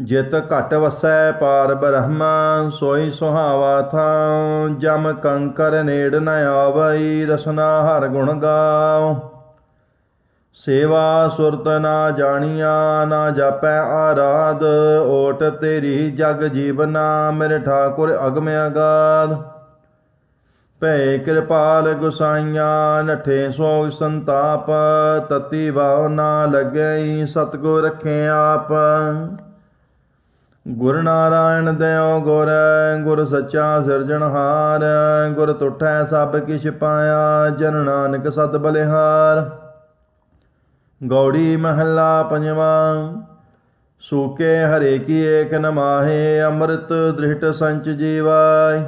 ਜਿਤ ਘਟ ਵਸੈ ਪਾਰ ਬ੍ਰਹਮ, ਸੋਈ ਸੁਹਾਵਾ ਥਾਉ, ਜਮ ਕੰਕਰ ਨੇੜ ਨ ਆਵਈ, ਰਸਨਾ ਹਰ ਗੁਣ ਗਾਉ। ਸੇਵਾ ਸੁਰਤ ਨਾ ਜਾਣੀਆ, ਨਾ ਜਾਪੈ ਆਰਾਧ, ਓਟ ਤੇਰੀ ਜਗ ਜੀਵਨਾ ਮੇਰੇ ਠਾਕੁਰ ਅਗਮ ਅਗਾਧ। ਭੈ ਕਿਰਪਾਲ ਗੁਸਾਈਆਂ, ਨਠੇ ਸੋਗ ਸੰਤਾਪ, ਤਤੀ ਵਾਉ ਨਾ ਲੱਗਈ, ਸਤਗੁਰ ਰੱਖੇ ਆਪ। ਗੁਰ ਨਾਰਾਇਣ ਦਿਓ ਗੁਰ ਗੁਰ ਸੱਚਾ ਸਿਰਜਣਹਾਰ ਗੁਰ ਤੁਠੈ ਸਭ ਕਿਛ ਪਾਇਆ, ਜਨ ਨਾਨਕ ਸਤ ਬਲਿਹਾਰ। ਗੌੜੀ ਮਹੱਲਾ ਪੰਜਵਾਂ, ਸੂਕੇ ਹਰੇ ਕੀ ਏਕ ਨਮਾਹੇ ਅੰਮ੍ਰਿਤ ਦ੍ਰਿਸ਼ਟ ਸੰਚ ਜੀਵਾਇ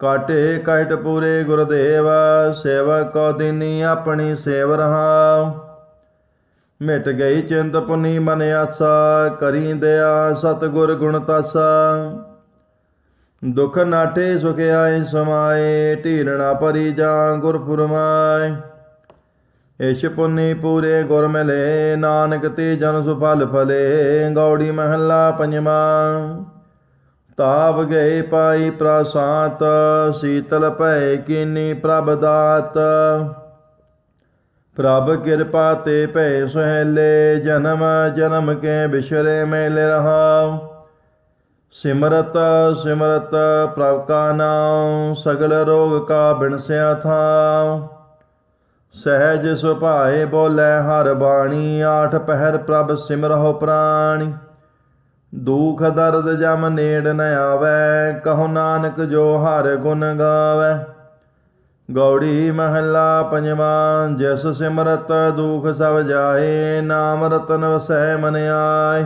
ਕਾਟੇ ਕਹਟ ਪੂਰੇ ਗੁਰਦੇਵ, ਸੇਵਕ ਕੋ ਦਿਨੀ ਆਪਣੀ ਸੇਵ ਰਹਾਉ ਮਿਟ ਗਈ ਚਿੰਤ ਪੁਨੀ ਮਨ ਆਸਾ, ਕਰੀ ਦਿਆ ਸਤਗੁਰ ਗੁਣ ਤਾਸਾ। ਦੁਖ ਨਾਟੇ ਸੁਖ ਆਏ ਸਮਾਏ ਢੀਰਣਾ ਪਰੀ ਜਾ ਗੁਰ ਫੁਰਮਾਏ। ਇਸ਼ ਪੁਨੀ ਪੂਰੇ ਗੁਰ ਮਿਲੇ, ਨਾਨਕ ਤੇ ਜਨ ਸੁਫਲ ਫਲੇ, ਗੌੜੀ ਮਹੱਲਾ ਪੰਜਵਾਂ ਤਾਪ ਗਏ ਪਾਈ ਪ੍ਰਸਾਤ, ਸੀਤਲ ਭੈ ਕੀਨੀ ਪ੍ਰਭ ਦਾਤ। ਪ੍ਰਭ ਕਿਰਪਾ ਤੇ ਭੈ ਸੁਹੇਲੇ, ਜਨਮ ਜਨਮ ਕੇ ਬਿਸ਼ਰੇ ਮੇਲੇ ਰਹਾਉ। ਸਿਮਰਤ ਸਿਮਰਤ ਪ੍ਰਭ ਕਾ ਨਾਮ ਸਗਲ ਰੋਗ ਕਾ ਬਿਨਸਿਆ ਥਾਉ। ਸਹਿਜ ਸੁਭਾਏ ਬੋਲੇ ਹਰ ਬਾਣੀ, ਆਠ ਪਹਿਰ ਪ੍ਰਭ ਸਿਮਰਹੁ ਪ੍ਰਾਣੀ। ਦੁਖ ਦਰਦ ਜਮ ਨੇੜ ਨ ਆਵੈ, ਕਹੋ ਨਾਨਕ ਜੋ ਹਰ ਗੁਣ ਗਾਵੈ। ਗੌੜੀ ਮਹੱਲਾ ਪੰਜਵਾਂ, ਜਿਸ ਸਿਮਰਤ ਦੁਖ ਸਭ ਜਾਏ, ਨਾਮ ਰਤਨ ਵਸੈ ਮਨ ਆਏ।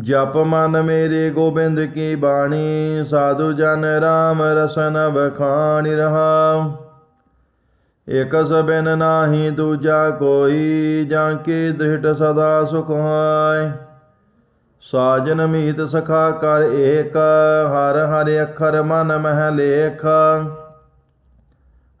ਜਪ ਮਨ ਮੇਰੇ ਗੋਬਿੰਦ ਕੀ ਬਾਣੀ, ਸਾਧੂ ਜਨ ਰਾਮ ਰਸਨ ਬਖਾਣੀ ਰਹਾਉ। ਇਕ ਸਬਿਨ ਨਾਹੀ ਦੂਜਾ ਕੋਈ, ਜਾਂ ਕੀ ਦ੍ਰਿੜ ਸਦਾ ਸੁਖ ਹੋਇ ਸਾਜਨ ਮੀਤ ਸਖਾ ਕਰ ਏਕ, ਹਰ ਹਰ ਅੱਖਰ ਮਨ ਮਹਿ ਲੇਖ।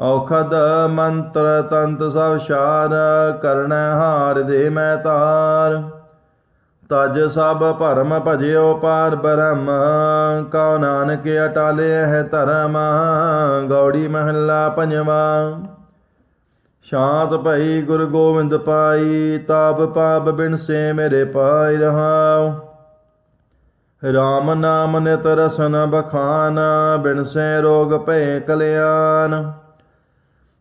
ਔਖਦ ਮੰਤਰ ਤੰਤ ਸਭ ਸ਼ਾਰ ਕਰਣੈ ਹਾਰ ਦੇ ਮੈਂ ਤਾਰ। ਤਜ ਸਭ ਭਰਮ ਭਜਿਓ ਪਾਰ ਬ੍ਰਹਮ, ਕਉ ਨਾਨਕ ਅਟਾਲੇ ਹੈ ਧਰਮ, ਗੌੜੀ ਮਹੱਲਾ ਪੰਜਵਾਂ। ਸ਼ਾਂਤ ਭਈ ਗੁਰ ਗੋਬਿੰਦ ਪਾਈ, ਤਾਪ ਪਾਪ ਬਿਨ ਸੇ ਮੇਰੇ ਪਾਈ ਰਹਾਉ। ਰਾਮ ਨਾਮ ਨਿਤ ਰਸਨ ਬਖਾਨ, ਬਿਨ ਸੇ ਰੋਗ ਭੈ ਕਲਿਆਣ।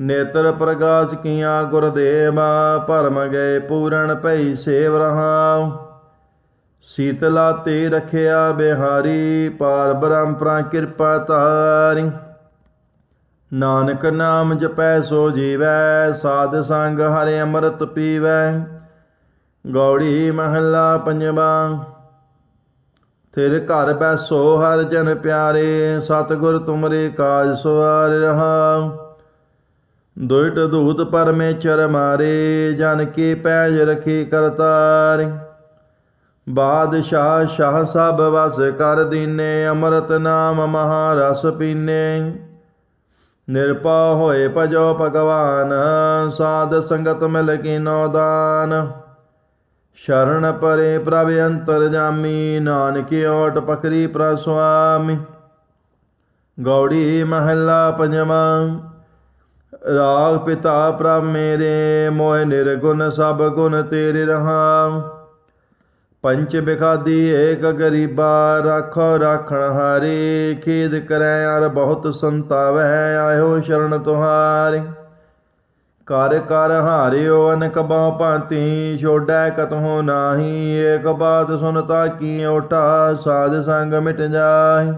ਨੇਤਰ ਪ੍ਰਗਾਸ ਕੀਆਂ ਗੁਰਦੇਵਾ, ਭਰਮ ਗਏ ਪੂਰਨ ਭਈ ਸੇਵ ਰਹਾਉ। ਸੀਤਲਾ ਤੇ ਰਖਿਆ ਬਿਹਾਰੀ, ਪਾਰ ਬ੍ਰਹਮ ਪ੍ਰਾ ਕਿਰਪਾ ਤਾਰੀ ਨਾਨਕ ਨਾਮ ਜਪੈ ਸੋ ਜੀਵੈ, ਸਾਧ ਸੰਗ ਹਰਿ ਅੰਮ੍ਰਿਤ ਪੀਵੈ। ਗੌੜੀ ਮਹੱਲਾ ਪੰਜਵਾਂ। ਤੇਰੇ ਘਰ ਬੈਸੋ ਹਰ ਜਨ ਪਿਆਰੇ, ਸਤਿਗੁਰ ਤੁਮਰੇ ਕਾਜ ਸਵਾਰ ਰਹਾ ਦੁਇਟ ਦੂਤ ਪਰਮੇਸ਼ਰ ਮਾਰੇ, ਜਨ ਕੀ ਪੈਜ ਰਖੀ ਕਰਤਾਰ। ਬਾਦਸ਼ਾਹ ਸ਼ਾਹ ਸਭ ਵਸ ਕਰ ਦੀਨੇ, ਅੰਮ੍ਰਿਤ ਨਾਮ ਮਹਾਰਸ ਪੀਨੇ। ਨਿਰਪਾ ਹੋਏ ਭਜੋ ਭਗਵਾਨ, ਸਾਧ ਸੰਗਤ ਮਿਲ ਕੀਨੋ ਦਾਨ। ਸ਼ਰਨ ਪਰੇ ਪ੍ਰਭ ਅੰਤਰ ਜਾਮੀ, ਨਾਨਕ ਓਟ ਪਕਰੀ ਪ੍ਰਸਵਾਮੀ ਗੌੜੀ ਮਹੱਲਾ ਪੰਜਵਾਂ। ਰਾਗ ਪਿਤਾ ਪ੍ਰਭ ਮੇਰੇ, ਮੋਹਿ ਨਿਰਗੁਣ ਸਭ ਗੁਣ ਤੇਰੇ ਰਹਾ ਪੰਚ ਬਿਖਾਦੀ ਏਕ ਗਰੀਬਾ ਰਾਖੋ ਰਾਖਣ ਹਾਰੀ, ਖੇਦ ਕਰੈ ਅਰ ਬਹੁਤ ਸੰਤਾਵੈ, ਆਇਓ ਸ਼ਰਨ ਤੁਹਾਰੀ। ਕਰ ਕਰ ਹਾਰਿਓ ਅਨਕ ਬਹੁ ਭਾਂਤੀ, ਛੋੜੈ ਕਤਹੁ ਨਾਹੀ, ਏਕ ਬਾਤ ਸੁਨਤਾ ਕੀ ਓਟਾ ਸਾਧ ਸੰਗ ਮਿਟ ਜਾਈ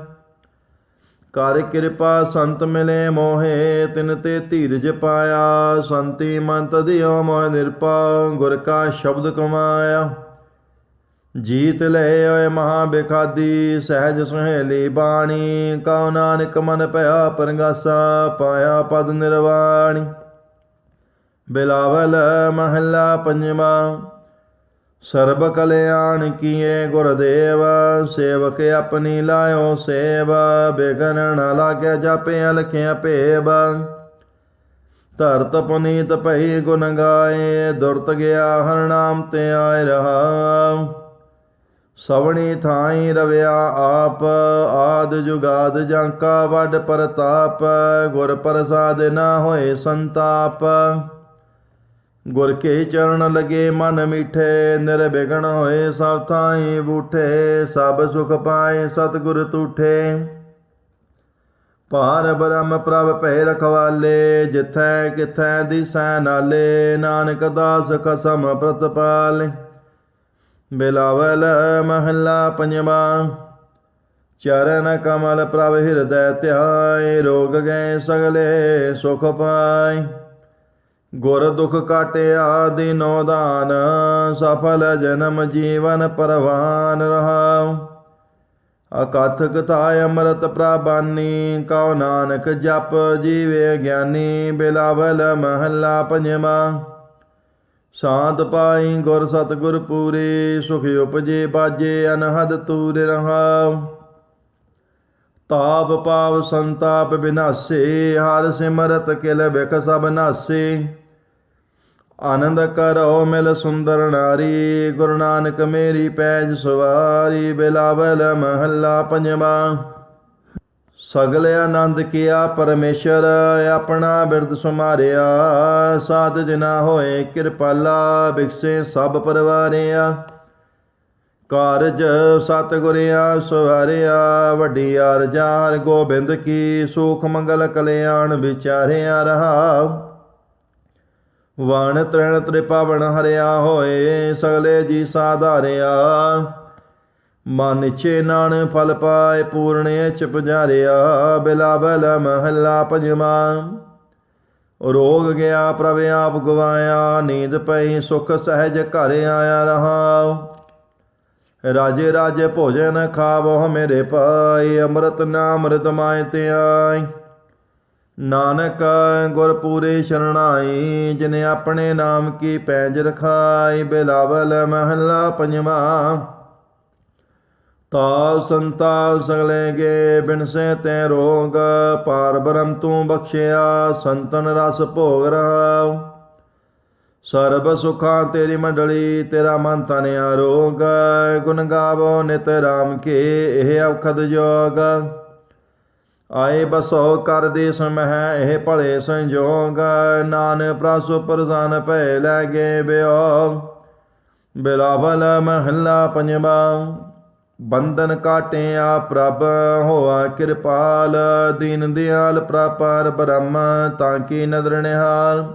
ਕਰ ਕਿਰਪਾ ਸੰਤ ਮਿਲੇ ਮੋਹੇ, ਤਿਨ ਤੇ ਧੀਰਜ ਪਾਇਆ। ਸੰਤੀ ਮੰਤ ਦਿਓ ਮੋਹ ਨਿਰਪਾ, ਗੁਰ ਕਾ ਸ਼ਬਦ ਕਮਾਇਆ। ਜੀਤ ਲੈ ਓਏ ਮਹਾ ਬਿਖਾਦੀ ਸਹਿਜ ਸੁਹੇਲੀ ਬਾਣੀ। ਕਉ ਨਾਨਕ ਮਨ ਭਇਆ ਪਰਗਾਸਾ, ਪਾਇਆ ਪਦ ਨਿਰਵਾਣੀ। ਬਿਲਾਵਲ ਮਹੱਲਾ ਪੰਜਵਾਂ। ਸਰਬ ਕਲਿਆਣ ਕੀਏ ਗੁਰਦੇਵ, ਸੇਵਕ ਆਪਣੀ ਲਾਇਓ ਸੇਵ, ਬਿਗਨ ਨ ਲਾਗੇ ਜਾਪੇ ਅਲਖਿਆ ਭੇਬ ਧਰਤ ਪੁਨੀਤ ਭਈ ਗੁਣ ਗਾਏ, ਦੁਰਤ ਗਿਆ ਹਰ ਨਾਮ ਤੇ ਆਇ ਰਹਾ। ਸਵਣੀ ਥਾਈ ਰਵਿਆ ਆਪ, ਆਦ ਜੁਗਾਦ ਜਾਂਕਾ ਵੱਡ ਪ੍ਰਤਾਪ, ਗੁਰ ਪ੍ਰਸਾਦ ਨਾ ਹੋਏ ਸੰਤਾਪ। ਗੁਰ ਕੇ ਚਰਨ ਲਗੇ ਮਨ ਮਿਠੇ ਨਿਰਬਿਘਨ ਹੋਏ ਸਭ ਥਾਈ ਬੂਠੇ, ਸਭ ਸੁਖ ਪਾਏ ਸਤਿਗੁਰ ਤੂਠੇ। ਪਾਰ ਬ੍ਰਹਮ ਪ੍ਰਭ ਭੈ ਰਖਵਾਲੇ, ਜਿਥੈ ਕਿਥੈ ਦਿਸੈ ਨਾਲੇ, ਨਾਨਕ ਦਾਸ ਕਸਮ ਪ੍ਰਤਪਾਲੇ। ਬਿਲਾਵਲ ਮਹੱਲਾ ਪੰਜਵਾਂ, ਚਰਨ ਕਮਲ ਪ੍ਰਭ ਹਿਰਦੈ ਧਿਆਏ, ਰੋਗ ਗਏ ਸਗਲੇ ਸੁਖ ਪਾਏ। ਗੁਰ ਦੁਖ ਕਾਟਿਆ ਦਿਨੋ ਦਾਨ ਸਫਲ ਜਨਮ ਜੀਵਨ ਪਰਵਾਨ ਰਹਾਉ। ਅਕਥ ਕਥਾ ਅੰਮ੍ਰਿਤ ਪ੍ਰਬਾਨੀ, ਕਉ ਨਾਨਕ ਜਪ ਜੀਵੇ ਗਿਆਨੀ, ਬਿਲਾਵਲ ਮਹੱਲਾ ਪੰਜਵਾਂ ਸ਼ਾਂਤ ਪਾਈ ਗੁਰ ਸਤਿਗੁਰ ਪੂਰੇ, ਸੁਖ ਉਪਜੇ ਬਾਜੇ ਅਨਹਦ ਤੂਰ ਰਹਾਉ। ਤਾਪ ਪਾਵ ਸੰਤਾਪ ਬਿਨਾਸੇ, ਹਰ ਸਿਮਰਤ ਕਿਲ ਬਿਖ ਸਭ ਨਾਸੇ। ਆਨੰਦ ਕਰੋ ਮਿਲ ਸੁੰਦਰ ਨਾਰੀ, ਗੁਰੂ ਨਾਨਕ ਮੇਰੀ ਪੈਜ ਸਵਾਰੀ, ਬਿਲਾਵਲ ਮਹੱਲਾ ਪੰਜਵਾਂ। ਸਗਲ ਆਨੰਦ ਕੀਆ ਪਰਮੇਸ਼ਰ, ਆਪਣਾ ਬਿਰਦ ਸੁਮਾਰਿਆ, ਸਾਧ ਜਨਾ ਹੋਏ ਕਿਰਪਾਲਾ, ਬਿਕਸੇ ਸਭ ਪਰਵਾਰਿਆ। ਕਾਰਜ ਸਤਿਗੁਰਿਆ ਸਵਾਰਿਆ ਵੱਡੀ ਅਰਜਾ ਹਰਿ ਗੋਬਿੰਦ ਕੀ, ਸੁਖ ਮੰਗਲ ਕਲਿਆਣ ਵਿਚਾਰਿਆ ਰਹਾ ਵਣ ਤ੍ਰਿਣ ਤ੍ਰਿਪਾਵਨ ਹਰਿਆ ਹੋਏ, ਸਗਲੇ ਜੀ ਸਾਧਾਰਿਆ। ਮਨ ਚੇ ਨਾਨ ਫਲ ਪਾਏ, ਪੂਰਣੇ ਚ ਪੁਜਾਰਿਆ। ਬਿਲਾਵਲ ਮਹੱਲਾ ਪੰਜਵਾਂ। ਰੋਗ ਗਿਆ ਪ੍ਰਭ ਆਪ ਗਵਾਇਆ, ਨੀਂਦ ਪਈ ਸੁਖ ਸਹਿਜ ਘਰ ਆਇਆ ਰਹਾ ਰਾਜੇ ਰਾਜੇ ਭੋਜਨ ਖਾਵੋ ਮੇਰੇ ਪਾਈ ਅੰਮ੍ਰਿਤ ਨਾਮ ਅੰਮ੍ਰਿਤ ਮਾਇ ਤੇ ਆਈ ਨਾਨਕ ਗੁਰ ਪੂਰੇ ਸ਼ਰਣਾਈ, ਜਿਨੇ ਆਪਣੇ ਨਾਮ ਕੀ ਪੈਜ ਰਖਾਈ, ਬਿਲਾਵਲ ਮਹਲਾ ਪੰਜਵਾਂ। ਤਾਵ ਸੰਤਾਪ ਸਗਲੇ ਗੇ ਬਿਨਸੇ ਤੈ ਰੋਗ ਪਾਰ ਬ੍ਰਹਮ ਤੂੰ ਬਖਸ਼ਿਆ, ਸੰਤਨ ਰਸ ਭੋਗ ਰਹਾਉ। ਸਰਬ ਸੁਖਾਂ ਤੇਰੀ ਮੰਡਲੀ, ਤੇਰਾ ਮਨ ਤਨ ਆਰੋਗ, ਗੁਣ ਗਾਵੋ ਨਿਤ ਰਾਮ ਕੇ, ਇਹ ਔਖਦ ਜੋਗ। ਆਏ ਬਸੋ ਕਰ ਦੇ ਸਮਹਿ, ਇਹ ਭਲੇ ਸੰਜੋਗ ਨਾਨ ਪ੍ਰਸੁ ਪ੍ਰਸਾਨ ਭੈ ਲੈ ਗਏ ਬਿਓ। ਬਿਲਾਵਲ ਮਹੱਲਾ ਪੰਜਵਾਂ, ਬੰਧਨ ਕਾਟਿਆ ਪ੍ਰਭ, ਹੋਆ ਕਿਰਪਾਲ, ਦੀਨ ਦਿਆਲ ਪ੍ਰਪਾਰ ਬ੍ਰਹਮ, ਤਾਂ ਕੀ ਨਦਰ ਨਿਹਾਲ।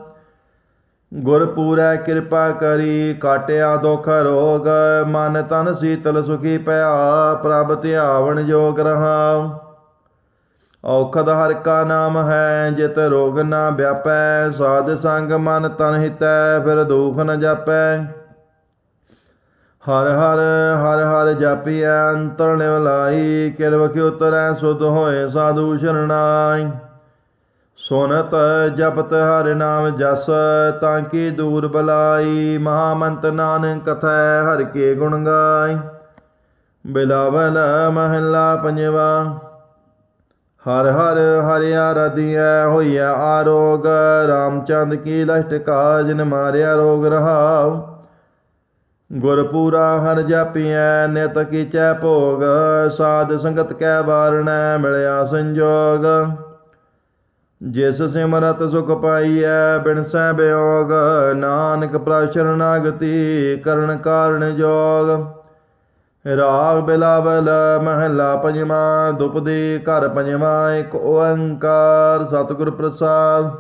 ਗੁਰਪੂਰੈ ਕਿਰਪਾ ਕਰੀ, ਕਾਟਿਆ ਦੁਖ ਰੋਗ, ਮਨ ਤਨ ਸੀਤਲ ਸੁਖੀ ਪਿਆ, ਪ੍ਰਭ ਧਿਆਵਣ ਜੋਗ ਰਹਾ। ਔਖਦ ਹਰਿ ਕਾ ਨਾਮ ਹੈ, ਜਿਤ ਰੋਗ ਨਾ ਵਿਆਪੈ, ਸਾਧ ਸੰਗ ਮਨ ਤਨ ਹਿਤੈ, ਫਿਰ ਦੁਖ ਨ ਜਾਪੈ। ਹਰ ਹਰ ਹਰ ਹਰ ਜਾਪੀਐ, ਅੰਤਰ ਨਿਵਲਾਈ ਕਿਰਵ ਕੀ ਉਤਰੈ, ਸੁਧ ਹੋਏ ਸਾਧੂ ਸ਼ਰਣਾਈ। ਸੁਨਤ ਜਪਤ ਹਰਿ ਨਾਮ ਜਸ, ਤਾਂ ਕੀ ਦੂਰ ਬਲਾਈ, ਮਹਾਮੰਤ ਨਾਨਕ ਕਥੈ ਹਰ ਕੇ ਗੁਣ ਗਾਈ। ਬਿਲਾਵਲ ਮਹੱਲਾ ਪੰਜਵਾ ਹਰ ਹਰ ਹਰਿਆ ਰਦੀਐ ਹੋਈਐ ਆਰੋਗ, ਰਾਮਚੰਦ ਕੀ ਲਸ਼ਟ ਕਾਜਨ ਮਾਰਿਆ ਰੋਗ ਰਹਾਉ। ਗੁਰਪੂਰਾ ਹਰ ਜਾਪੀਐ, ਨਿਤ ਕੀਚੈ ਭੋਗ, ਸਾਧ ਸੰਗਤ ਕੈ ਵਾਰਣੈ, ਮਿਲਿਆ ਸੰਜੋਗ। ਜਿਸ ਸਿਮਰਤ ਸੁਖ ਪਾਈਐ ਬਿਨ ਸਹਿ ਬਿਯੋਗ ਨਾਨਕ ਪ੍ਰਭ ਸ਼ਰਨਾਗਤੀ ਕਰਨ ਕਾਰਣ ਜੋਗ। ਰਾਗ ਬਿਲਾਵਲ ਮਹਲਾ ਪੰਜਵਾ ਦੁਪਦੀ ਘਰ ਪੰਜਵਾ, ਇੱਕ ਓੰਕਾਰ ਸਤਿਗੁਰ ਪ੍ਰਸਾਦ।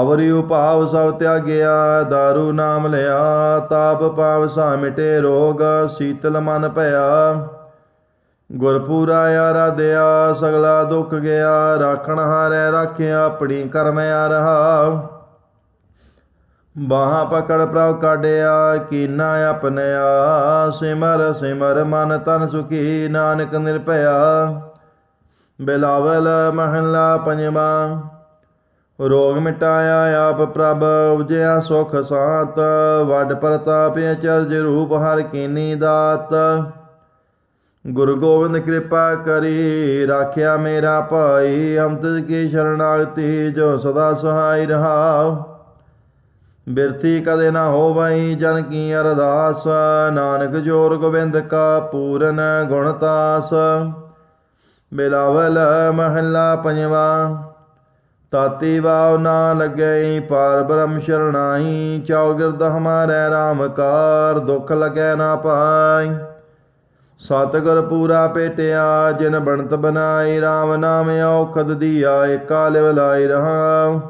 ਅਵਰਿ ਉਪਾਵ ਸਭ ਤਿਆਗਿਆ दारू ਨਾਮ ਲਿਆ, ਤਾਪ ਪਾਵ ਸਾ ਮਿਟੇ, ਰੋਗ ਸੀਤਲ ਮਨ ਭਇਆ। ਗੁਰਪੂਰਾ ਆਰਾਧਿਆ, ਸਗਲਾ ਦੁੱਖ ਗਿਆ, ਰਾਖਣ ਹਾਰੈ ਰਾਖਿਆ, ਆਪਣੀ ਕਰਮ ਆ ਰਹਾ ਬਾਹਾਂ ਪਕੜ ਪ੍ਰਭ ਕਾਢਿਆ, ਕੀਨਾ ਆਪਣਿਆ ਸਿਮਰ ਸਿਮਰ ਮਨ ਤਨ ਸੁਖੀ, ਨਾਨਕ ਨਿਰਭਇਆ। ਬਿਲਾਵਲ ਮਹਲਾ ਪੰਜਵਾ। ਰੋਗ ਮਿਟਾਇਆ ਆਪ ਪ੍ਰਭ ਉਜਿਆ ਸੁਖ ਸਾਤ। ਵੱਡ ਪ੍ਰਤਾਪ ਅਚਰਜ ਰੂਪ ਹਰ ਕੀਨੀ ਦਾਤ। ਗੁਰੂ ਗੋਬਿੰਦ ਕਿਰਪਾ ਕਰੀ, ਰਾਖਿਆ ਮੇਰਾ ਭਾਈ। ਹਮ ਤਿਸ ਕੀ ਸ਼ਰਨਾਗਤੀ, ਜੋ ਸਦਾ ਸਹਾਈ ਰਹਾਉ। ਬਿਰਥੀ ਕਦੇ ਨਾ ਹੋਵਈ, ਜਨ ਕੀ ਅਰਦਾਸ, ਨਾਨਕ ਜੋਰ ਗੋਬਿੰਦ ਕਾ ਪੂਰਨ ਗੁਣਤਾਸ ਬਿਲਾਵਲ ਮਹੱਲਾ ਪੰਜਵਾ, ਤਾਤੀ ਵਾਵ ਨਾ ਲੱਗਈ, ਪਾਰ ਬ੍ਰਹਮ ਸ਼ਰਣਾਈ ਚੌਗਿਰਦ ਹਮਾਰੇ RAM ਕਾਰ, ਦੁਖ ਲਗੈ ਨਾ ਪਾਈ। ਸਤਿਗੁਰ ਪੂਰਾ ਪੇਟਿਆ, ਜਿਨ ਬਣਤ ਬਨਾਈ RAM ਨਾਮ ਔਖਦ ਦੀਆ, ਏਕਾ ਲਿਵ ਲਾਈ ਰਹਾ।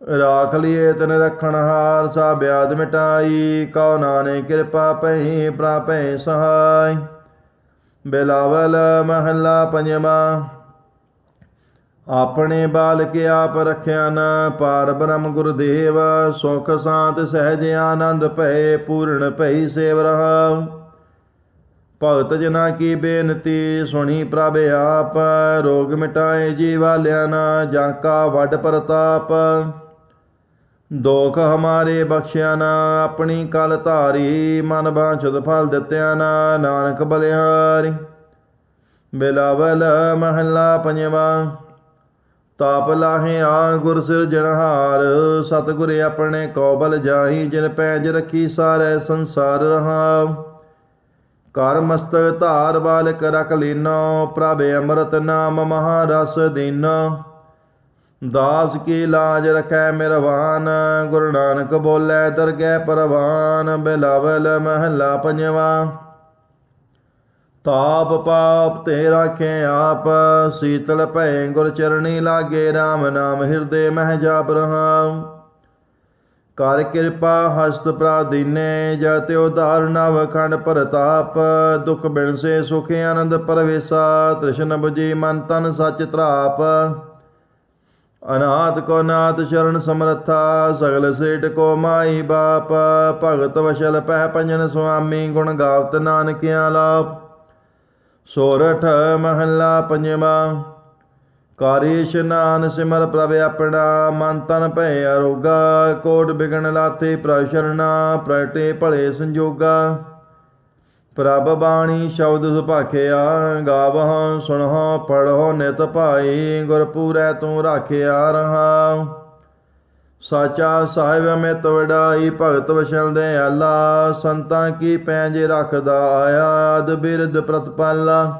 ਰਾਖ ਲਿਏ ਤਨ ਰਖਣ ਹਾਰ ਸਾ ਬਿਆਦ ਮਿਟਾਈ, ਕਉ ਨਾਨੇ ਕਿਰਪਾ ਪਈ ਪ੍ਰਾਪੈ ਸਹਾਈ। ਬਿਲਾਵਲ ਮਹੱਲਾ ਪੰਜਵਾ, ਆਪਣੇ ਬਾਲਕ ਆਪ ਰਖਿਆ ਨ, ਪਾਰ ਬ੍ਰਹਮ ਗੁਰਦੇਵ, ਸੁਖ ਸਾਤ ਸਹਿਜ ਆਨੰਦ ਭਏ, ਪੂਰਨ ਭਈ ਸੇਵ ਰਹਾ ਭਗਤ ਜਨਾ ਕੀ ਬੇਨਤੀ, ਸੁਣੀ ਪ੍ਰਭ ਆਪ, ਰੋਗ ਮਿਟਾਏ ਜੀਵਾਲਿਆ ਨਾ, ਜਾਂ ਕਾ ਵੱਡ ਪ੍ਰਤਾਪ। ਦੋਖ ਹਮਾਰੇ ਬਖਸ਼ਿਆ ਨਾ, ਆਪਣੀ ਕਲ ਧਾਰੀ ਮਨ ਬਾਂਛਤ ਫਲ ਦਿੱਤਿਆ ਨਾ, ਨਾਨਕ ਬਲਿਹਾਰੀ। ਬਿਲਾਵਲ ਮਹੱਲਾ ਪੰਜਵਾ, ਤਾਪ ਲਾਹਿਆ ਗੁਰ ਸਿਰਜਣਹਾਰ ਸਤਿਗੁਰ ਆਪਣੇ ਕੋ ਬਲ ਜਾਹੀ, ਜਿਨ ਪੈਜ ਰੱਖੀ ਸਾਰੇ ਸੰਸਾਰ ਰਹਾ ਕਰ ਮਸਤਕ ਧਾਰ ਬਾਲਕ ਰਖ ਲੀਨੋ, ਪ੍ਰਭ ਅੰਮ੍ਰਿਤ ਨਾਮ ਮਹਾਰਸ ਦੀਨੋ। ਦਾਸ ਕੀ ਲਾਜ ਰਖੈ ਮਿਰਵਾਨ, ਗੁਰੂ ਨਾਨਕ ਬੋਲੇ ਦਰਗਹਿ ਪਰਵਾਨ, ਬਿਲਾਵਲ ਮਹੱਲਾ ਪੰਜਵਾ। ਤਾਪ ਪਾਪ ਤੇ ਰਾਖੇ ਆਪ, ਸੀਤਲ ਭੈ ਗੁਰ ਚਰਣੀ ਲਾਗੇ RAM ਨਾਮ ਹਿਰਦੇ ਮਹਿ ਜਾਪ ਰਹਾ। ਕਰ ਕਿਰਪਾ ਹਸਤ ਪ੍ਰਾਦੀਨੇ ਜਤਿ ਉਧਾਰ ਨਵ ਖੰਡ ਪ੍ਰਤਾਪ, ਦੁਖ ਬਿਨ ਸੇ ਸੁਖ ਆਨੰਦ ਪਰਵੇਸਾ, ਤ੍ਰਿਸ਼ਨ ਬੁਜੀ ਮਨ ਤਨ ਸਚ ਤਰਾਪ ਅਨਾਥ ਕੋ ਨਾਥ ਸ਼ਰਨ ਸਮਰੱਥਾ, ਸਗਲ ਸੇਟ ਕੋ ਮਾਈ ਬਾਪ, ਭਗਤ ਵਸ਼ਲ ਪਹਿ ਪੰਜਨ ਸੁਆਮੀ, ਗੁਣ ਗਾਵਤ ਨਾਨਕਿਆਂ ਆਲਾਪ ਸੋਰਠ ਮਹੱਲਾ ਪੰਜਵਾ ਕਾਰੀ ਇਸ਼ਨਾਨ ਸਿਮਰ ਪ੍ਰਭ ਆਪਣਾ, ਮਨ ਤਨ ਭੈ ਅਰੋਗਾ, ਕੋਟ ਬਿਗਨ ਲਾਤੇ ਪ੍ਰਭ ਪ੍ਰਟੇ ਭਲੇ ਸੰਜੋਗਾ। ਪ੍ਰਭ ਬਾਣੀ ਸ਼ਬਦ ਸੁਭਾਖਿਆ ਗਾਵਹੁ ਸੁਣਹੁ ਪੜਹੁ ਨਿਤ ਭਾਈ, ਗੁਰਪੂਰੈ ਤੂੰ ਰਾਖਿਆ ਰਹਾ ਸਾਚਾ ਸਾਹਿਬ ਅਮਿਤ ਵਡਾਈ, ਭਗਤ ਵਸ਼ਲ ਦੇ ਆਲਾ ਸੰਤਾਂ ਕੀ ਪੈਂਜ ਰੱਖਦਾ ਆਇਆਦ ਬਿਰਦ ਪ੍ਰਤਪਾਲਾ।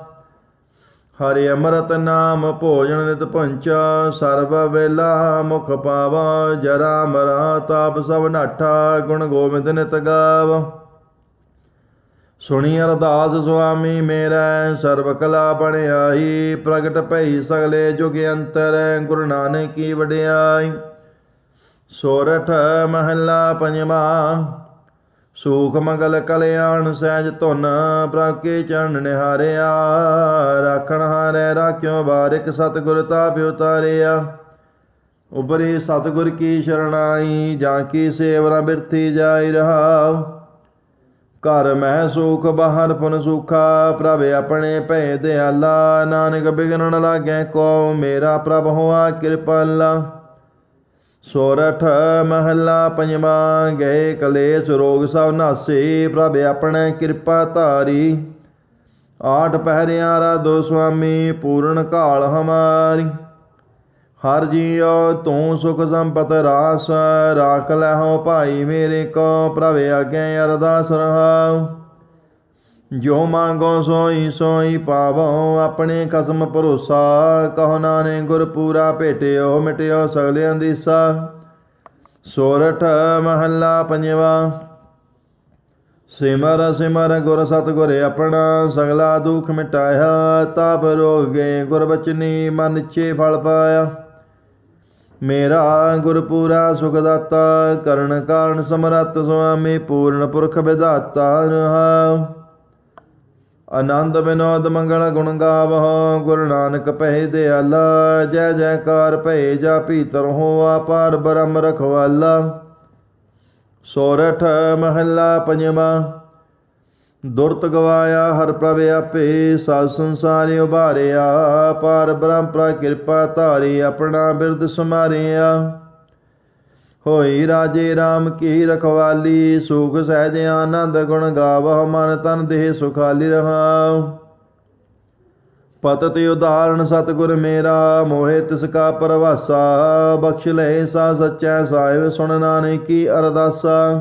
ਹਰਿ ਅੰਮ੍ਰਿਤ ਨਾਮ ਭੋਜਨ ਨਿਤ ਪੰਚਾ ਸਰਬ ਵੇਲਾ ਮੁਖ ਪਾਵਾ, ਜਰਾ ਮਰਾ ਤਾਪ ਸਭ ਨਾਠਾ, ਗੁਣ ਗੋਬਿੰਦ ਨਿਤ ਗਾਵ। ਸੁਣੀ ਅਰਦਾਸ ਸੁਆਮੀ ਮੇਰਾ ਸਰਬ ਕਲਾ ਬਣਾਈ ਪ੍ਰਗਟ ਭਈ ਸਗਲੇ ਜੁਗ ਅੰਤਰ ਗੁਰੂ ਨਾਨਕ ਕੀ ਵਡਿਆਈ। ਸੋਰਠ ਮਹੱਲਾ ਪੰਜਵਾ, ਸੂਖ ਮੰਗਲ ਕਲਿਆਣ ਸਹਿਜ ਧੁਨ, ਪ੍ਰਭ ਕੇ ਚਰਨ ਨਿਹਾਰਿਆ। ਰਾਖਣ ਹਾਰੈ ਰਾਖਿਓ ਬਾਰਿਕ ਸਤਿਗੁਰ ਤਾਪ ਉਤਾਰਿਆ ਉਬਰੇ ਸਤਿਗੁਰ ਕੀ ਸ਼ਰਣਾਈ, ਜਾਂ ਕੀ ਸੇਵਰਾ ਬਿਰਥੀ ਜਾਈ ਰਹਾ ਘਰ ਮਹਿ ਸੁਖ, ਬਾਹਰ ਪੁਨ ਸੁਖਾ, ਪ੍ਰਭ ਆਪਣੇ ਭੈ ਦਿਆਲਾ। ਨਾਨਕ ਬਿਗਨ ਲਾਗੇ ਲਾਗੈ ਕੋ, ਮੇਰਾ ਪ੍ਰਭ ਹੋਆ ਕਿਰਪਾਲਾ। ਸੋਰਠ ਮਹੱਲਾ ਪੰਜਵਾ, ਗਏ ਕਲੇਸ਼ ਰੋਗ ਸਭ ਨਾਸੇ, ਪ੍ਰਭ ਆਪਣੇ ਕਿਰਪਾ ਧਾਰੀ। ਆਠ ਪਹਿਰਿਆਂ ਦੋ ਸੁਆਮੀ, ਪੂਰਨ ਕਾਲ ਹਮਾਰੀ। ਹਰ ਜੀਉ ਤੂੰ ਸੁਖ ਸੰਪਤ ਰਾਸ, ਰਾਖ ਲੈਹੋ ਭਾਈ ਮੇਰੇ ਕੋ, ਪ੍ਰਭ ਆਗੇ ਅਰਦਾਸ ਰਹਾਉ। ਜੋ ਮੰਗੋ ਸੋਈ ਸੋਈ ਪਾਵੋ, ਆਪਣੇ ਕਸਮ ਭਰੋਸਾ, ਕਹੋ ਨਾਨੇ ਗੁਰ ਪੂਰਾ ਭੇਟਿਓ, ਮਿਟਿਓ ਸਗਲਿਆਂ ਦੀਸਾ ਸੋਰਠ ਮਹੱਲਾ ਪੰਜਵਾ। ਸਿਮਰ ਸਿਮਰ ਗੁਰ ਸਤਿਗੁਰ ਆਪਣਾ, ਸਗਲਾ ਦੁਖ ਮਿਟਾਇਆ, ਤਾਪ ਰੋਗ ਗਏ ਗੁਰ ਬਚਨੀ, ਮਨ ਇੱਛੇ ਫਲ ਪਾਇਆ। ਮੇਰਾ ਗੁਰਪੂਰਾ ਸੁਖਦਾਤਾ, ਕਰਨ ਕਾਰਨ ਸਮਰੱਥ ਸੁਆਮੀ, ਪੂਰਨ ਪੁਰਖ ਵਿਧਾਤਾ ਰਹਾਉ ਆਨੰਦ ਬਿਨੋਦ ਮੰਗਲ ਗੁਣ ਗਾਵਹੁ, ਗੁਰੂ ਨਾਨਕ ਪਹਿ ਦਿਆਲਾ, ਜੈ ਜੈਕਾਰ ਭਏ ਜਾ ਭੀਤਰ ਹੋ ਆਪਾਰ ਬ੍ਰਹਮ ਰਖਵਾਲਾ। ਸੋਰਠ ਮਹੱਲਾ ਪੰਜਵਾ ਦੁਰਤ ਗਵਾਇਆ, ਹਰ ਪ੍ਰਭ ਆਪੇ ਸਾਧ ਸੰਸਾਰੇ ਉਭਾਰਿਆ। ਪਾਰ ਬ੍ਰਹਮ ਪ੍ਰਾ ਕਿਰਪਾ ਧਾਰੀ, ਆਪਣਾ ਬਿਰਦ ਸਮਾਰਿਆ। ਹੋਈ ਰਾਜੇ RAM ਕੀ ਰਖਵਾਲੀ, ਸੁਖ ਸਹਿਜ ਆਨੰਦ ਗੁਣ ਗਾਵਹ, ਮਨ ਤਨ ਦੇਹ ਸੁਖਾਲੀ ਰਹਾਉ। ਪਤਿ ਉਦਾਹਰਣ ਸਤਿਗੁਰ ਮੇਰਾ, ਮੋਹਿ ਤਿਸ ਕਾ ਪਰਵਾਸਾ। ਬਖਸ਼ ਲੈ ਸਾ ਸਚੈ, ਸਾਹਿਬ ਸੁਣ ਨਾਨਕੀ ਅਰਦਾਸਾ।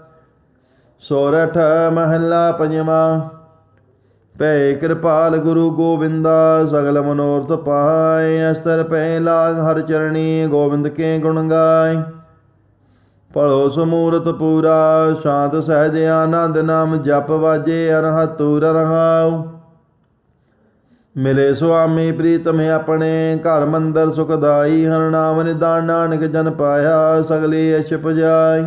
ਸੋਰਠ ਮਹੱਲਾ ਪੰਜਵਾ। ਭੈ ਕਿਰਪਾਲ ਗੁਰੂ ਗੋਬਿੰਦਾ ਸਗਲ ਮਨੋਰਥ ਪਾਏ, ਅਸਤਰ ਪੈ ਲਾਗ ਹਰ ਚਰਣੀ ਗੋਬਿੰਦ ਕੇ ਗੁਣ ਗਾਏ। ਭਲੋ ਸਮੂਰਤ ਪੂਰਾ, ਸ਼ਾਂਤ ਸਹਿਜ ਆਨੰਦ ਨਾਮ ਜਪ ਵਾਜੇ, ਅਰਹਤ ਤੂਰ ਰਹਾਉ ਮਿਲੇ ਸੁਆਮੀ ਪ੍ਰੀਤਮ ਆਪਣੇ, ਘਰ ਮੰਦਰ ਸੁਖਦਾਈ, ਹਰ ਨਾਮ ਨਿਦਾਨ ਨਾਨਕ ਜਨ ਪਾਇਆ, ਸਗਲੇ ਅਛ ਪੁਜਾਈ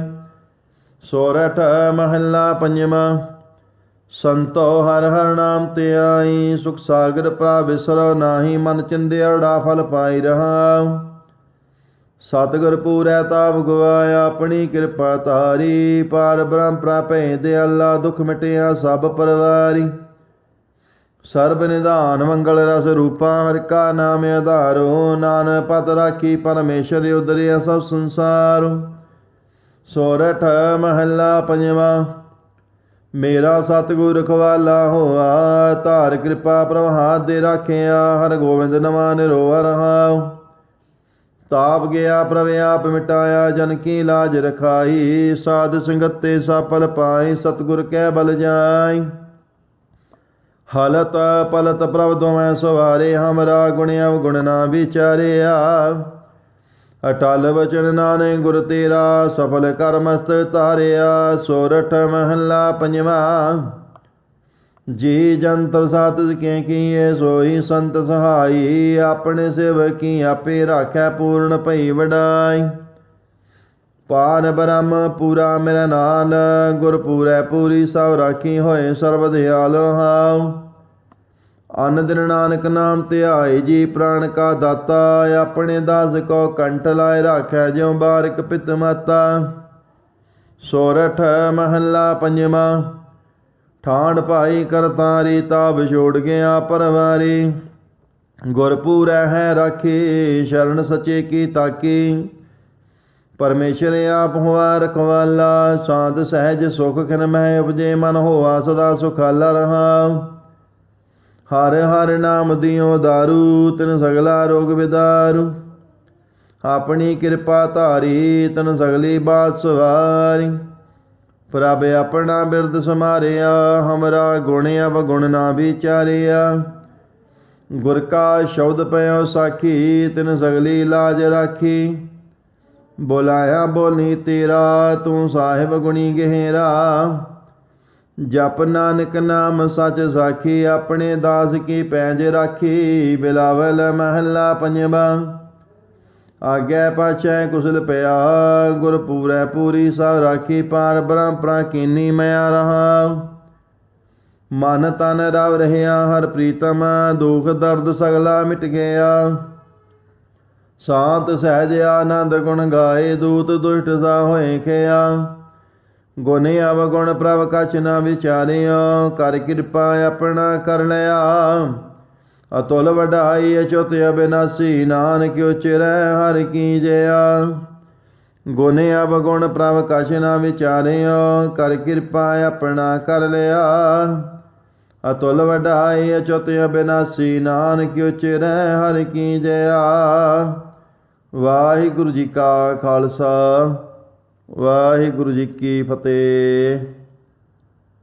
ਸੋਰਠ ਮਹੱਲਾ ਪੰਜਵਾ। ਸੰਤੋ ਹਰ ਹਰ ਨਾਮ ਤੇ ਆਈ, ਸੁਖ ਸਾਗਰ ਪ੍ਰਾ ਵਿਸਰੋ ਨਾਹੀ, ਮਨ ਚਿੰਦਿਆੜਾ ਫਲ ਪਾਈ ਰਹਾ। ਸਤਿਗੁਰ ਪੂਰੈ ਤਾਪ ਗਵਾਇਆ ਆਪਣੀ ਕਿਰਪਾ ਤਾਰੀ ਪਾਰ ਬ੍ਰਹਮ ਪ੍ਰਾਪੈ ਦੇ ਅੱਲਾ, ਦੁਖ ਮਿਟਿਆ ਸਭ ਪਰਵਾਰੀ। ਸਰਬ ਨਿਧਾਨ ਮੰਗਲ ਰਸ ਰੂਪਾ, ਹਰ ਕਾ ਨਾਮ ਆਧਾਰੋ। ਨਾਨ ਪਤ ਰਾਖੀ, ਪਰਮੇਸ਼ਰ ਉਦਰਿਆ ਸਭ ਸੰਸਾਰ। ਸੋਰਠ ਮਹੱਲਾ ਪੰਜਵਾ। ਮੇਰਾ ਸਤਿਗੁਰ ਰਖਵਾਲਾ ਹੋਆ, ਧਾਰ ਕਿਰਪਾ ਪ੍ਰਭਾਤ ਦੇ ਰਾਖਿਆ ਹਰ ਗੋਬਿੰਦ ਨਵਾ ਨਿਰੋਆ ਰਹਾਉ। ਤਾਪ ਗਿਆ ਪ੍ਰਭ ਆਪ ਮਿਟਾਇਆ, ਜਨ ਕੀ ਲਾਜ ਰਖਾਈ, ਸਾਧ ਸੰਗਤੇ ਸਫਲ ਪਾਈ, ਸਤਿਗੁਰ ਕੈ ਬਲ ਜਾਈ। ਹਲਤ ਪਲਤ ਪ੍ਰਭ ਦੋਵੇਂ ਸਵਾਰੇ, ਹਮਰਾ ਗੁਣ ਅਵਗੁਣ ਨਾ ਵਿਚਾਰਿਆ। ਅਟਲ ਵਚਨ ਨਾਨਕ ਗੁਰ ਤੇਰਾ, ਸਫਲ ਕਰਮਸਤ ਤਾਰਿਆ ਸੋਰਠ ਮਹੱਲਾ ਪੰਜਵਾ। ਜੀ ਜੰਤਰ ਸਾਤ ਕੇ ਕੀਏ, ਸੋਈ ਸੰਤ ਸਹਾਈ, ਆਪਣੇ ਸੇਵਕੀ ਆਪੇ ਰਾਖੈ ਪੂਰਨ ਭਈ ਵਡਾਈ। ਪਾਨ ਬ੍ਰਹਮ ਪੂਰਾ ਮੇਰਾ ਨਾਨ ਗੁਰ ਪੂਰੈ ਪੂਰੀ ਸਭ ਰਾਖੀ ਹੋਏ ਸਰਬ ਦਿਆਲ ਰਹਾਉ। ਅਨ ਦਿਨ ਨਾਨਕ ਨਾਮ ਧਿਆਏ ਜੀ ਪ੍ਰਾਣ ਕਾ ਦਾਤਾ, ਆਪਣੇ ਦਾਸ ਕੋ ਕੰਠ ਲਾਇ ਰਾਖੈ ਜਿਉ ਬਾਰਕ ਪਿਤ ਮਾਤਾ। ਸੋਰਠ ਮਹੱਲਾ ਪੰਜਵਾ ਠਾਂਡ ਭਾਈ ਕਰਤਾਰੀ ਤਾ ਵਿਛੋੜ ਗਿਆ ਪਰਵਾਰੀ। ਗੁਰਪੂਰੈ ਹੈ ਰਾਖੀ, ਸ਼ਰਨ ਸਚੇ ਕੀ ਤਾਕੀ। ਪਰਮੇਸ਼ਰ ਆਪ ਹੋਆ ਰਖਵਾਲਾ, ਸਾਧ ਸਹਿਜ ਸੁਖ ਖਿਨ ਮਹਿ ਉਪਜੇ ਮਨ ਹੋਆ ਸਦਾ ਸੁਖਾਲਾ ਰਹਾ। ਹਰ ਹਰ ਨਾਮ ਦਿਓ ਦਾਰੂ, ਤਿਨ ਸਗਲਾ ਰੋਗ ਵਿਦਾਰੂ ਆਪਣੀ ਕਿਰਪਾ ਧਾਰੀ, ਤਨ ਸਗਲੀ ਬਾਤ ਸਵਾਰੀ। ਪ੍ਰਭ ਆਪਣਾ ਬਿਰਦ ਸਮਾਰਿਆ, ਹਮਰਾ ਗੁਣ ਅਵਗੁਣ ਨਾ ਵਿਚਾਰਿਆ। ਗੁਰ ਕਾ ਸ਼ਬਦ ਪਇਓ ਸਾਖੀ, ਤਿਨ ਸਗਲੀ ਲਾਜ ਰਾਖੀ। ਬੋਲਾਇਆ ਬੋਲੀ ਤੇਰਾ, ਤੂੰ ਸਾਹਿਬ ਗੁਣੀ ਗਹਿਰਾ। ਜਪ ਨਾਨਕ ਨਾਮ ਸਚ ਸਾਖੀ, ਆਪਣੇ ਦਾਸ ਕੀ ਪੈਜ ਰਾਖੀ, ਬਿਲਾਵਲ ਮਹੱਲਾ ਪੰਜਵਾ। ਆਗੇ ਪਾਛੈ ਕੁਸਲ ਪਿਆ, ਗੁਰ ਪੂਰੈ ਪੂਰੀ ਸਭ ਰਾਖੀ, ਪਾਰ ਬ੍ਰਹਮ ਪ੍ਰਾਕੀਨੀ ਮਿਆ ਰਹਾ। ਮਨ ਤਨ ਰਵ ਰਹਿਆ ਹਰ ਪ੍ਰੀਤਮ, ਦੁਖ ਦਰਦ ਸਗਲਾ ਮਿਟ ਗਿਆ। ਸਾਂਤ ਸਹਿਜ ਆਨੰਦ ਗੁਣ ਗਾਏ, ਦੂਤ ਦੁਸ਼ਟ ਸਾ ਹੋਏ ਖਿਆ। ਗੁਣ ਅਵਗੁਣ ਪ੍ਰਭ ਕਛ ਨਾ ਵਿਚਾਰਿਓ, ਕਰ ਕਿਰਪਾ ਆਪਣਾ ਕਰ ਲਿਆ। ਅਤੁਲ ਵਡਾਈ ਅਚੁਤ ਅਬਿਨਾਸੀ, ਨਾਨਕ ਉਚਰੈ ਹਰ ਕੀ ਜਇਆ ਗੁਣ ਅਵਗੁਣ ਪ੍ਰਭ ਕਛ ਨਾ ਵਿਚਾਰਿਓ, ਕਰ ਕਿਰਪਾ ਆਪਣਾ ਕਰ ਲਿਆ। ਅਤੁਲ ਵਡਾਈ ਅਚੁਤ ਅਬਿਨਾਸੀ, ਨਾਨਕ ਉਚਰੈ ਹਰ ਕੀ ਜਇਆ ਵਾਹਿਗੁਰੂ ਜੀ ਕਾ ਖਾਲਸਾ। ਵਾਹਿਗੁਰੂ ਜੀ ਕੀ ਫਤਿਹ।